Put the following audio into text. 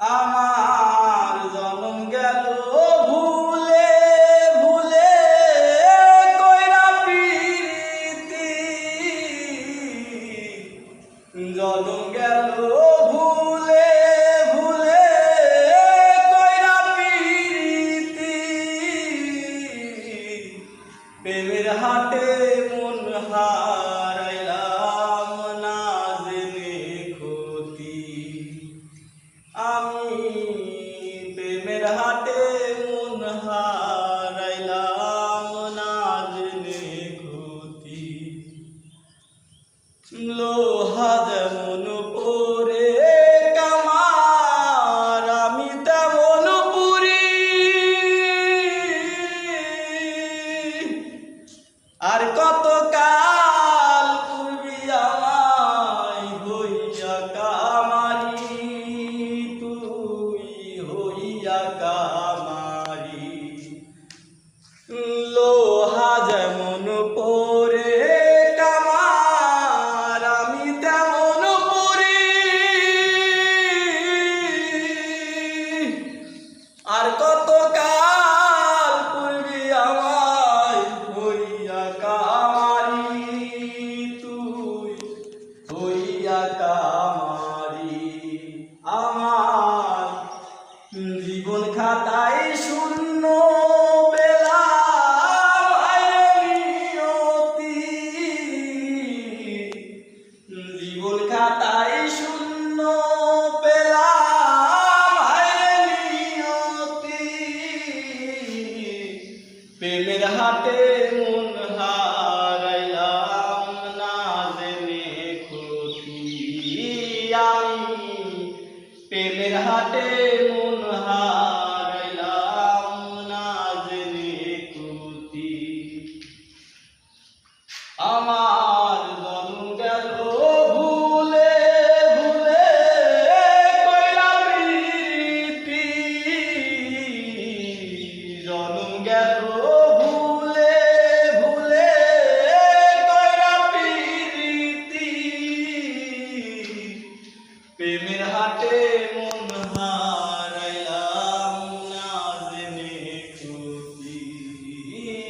আমার জনম গেল ভুলে ভুলে কইরা প্রীতি। জনম গেল ভুলে ভুলে কইরা প্রীতি। প্রেমের হাটে লোহা যেমন পরে কামার আমি তেমন পরি। আর কত প্রেমের হাটে মন হারাইলাম না জেনে ক্ষতি আমি। প্রেমের হাটে মন হারাইলাম না জেনে ক্ষতি। আমার জন্ম গেল ভুলে ভুলে কইরা প্রীতি। জন্ম গেল